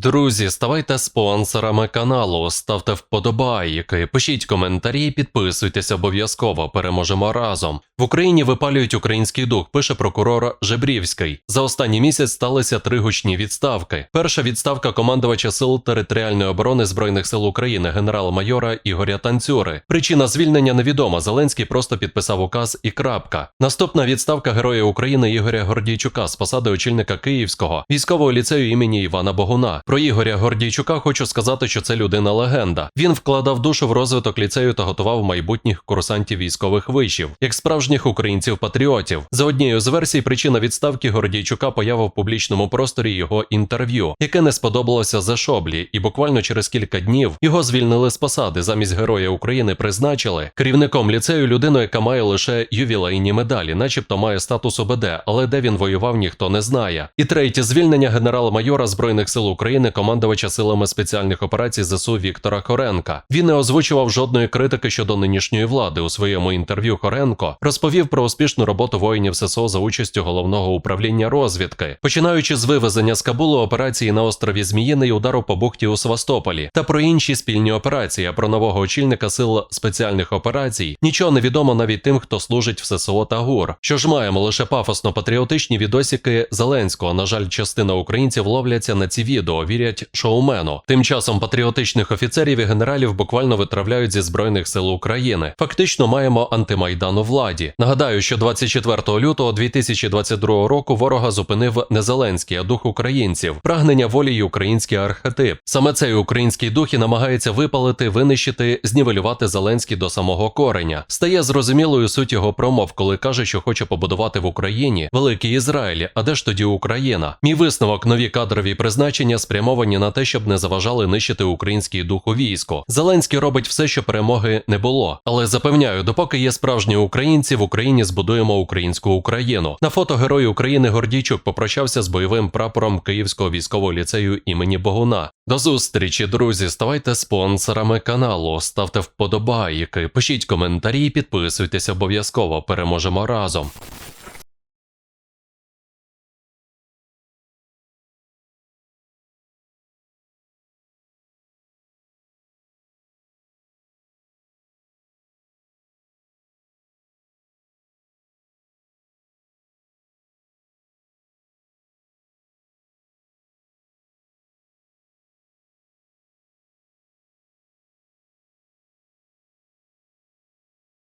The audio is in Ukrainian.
Друзі, ставайте спонсорами каналу, ставте вподобайки, пишіть коментарі, підписуйтесь обов'язково. Переможемо разом. В Україні випалюють український дух, пише прокурор Жебрівський. За останній місяць сталися три гучні відставки. Перша відставка командувача сил територіальної оборони збройних сил України генерал-майора Ігоря Танцюри. Причина звільнення невідома. Зеленський просто підписав указ і крапка. Наступна відставка героя України Ігоря Гордійчука з посади очільника Київського військового ліцею імені Івана Богуна. Про Ігоря Гордійчука хочу сказати, що це людина легенда. Він вкладав душу в розвиток ліцею та готував майбутніх курсантів військових вишів, як справжніх українців-патріотів. За однією з версій, причина відставки Гордійчука поява в публічному просторі його інтерв'ю, яке не сподобалося за шоблі, і буквально через кілька днів його звільнили з посади. Замість героя України призначили керівником ліцею людину, яка має лише ювілейні медалі, начебто має статус ОБД, але де він воював, ніхто не знає. І третє звільнення генерала-майора збройних сил України, командувача силами спеціальних операцій ЗСУ Віктора Хоренка. Він не озвучував жодної критики щодо нинішньої влади. У своєму інтерв'ю Хоренко розповів про успішну роботу воїнів ССО за участю головного управління розвідки, починаючи з вивезення з Кабулу операції на острові Зміїний удару по бухті у Севастополі та про інші спільні операції. А про нового очільника сил спеціальних операцій нічого не відомо навіть тим, хто служить в ССО та ГУР. Що ж маємо лише пафосно-патріотичні відосики Зеленського. На жаль, частина українців ловляться на ці відео, вірять шоумену. Тим часом патріотичних офіцерів і генералів буквально витравляють зі збройних сил України. Фактично маємо антимайдан у владі. Нагадаю, що 24 лютого 2022 року ворога зупинив не Зеленський, а дух українців, прагнення волі й український архетип. Саме цей український дух і намагається випалити, винищити, знівелювати Зеленський до самого кореня. Стає зрозумілою суть його промов, коли каже, що хоче побудувати в Україні великий Ізраїль. А де ж тоді Україна? Мій висновок нові кадрові призначення спрямовані на те, щоб не заважали нищити український дух у війську. Зеленський робить все, що перемоги не було. Але запевняю, допоки є справжні українці, в Україні збудуємо українську Україну. На фото герой України Гордійчук попрощався з бойовим прапором Київського військового ліцею імені Богуна. До зустрічі, друзі. Ставайте спонсорами каналу, ставте вподобайки, пишіть коментарі, підписуйтесь обов'язково. Переможемо разом.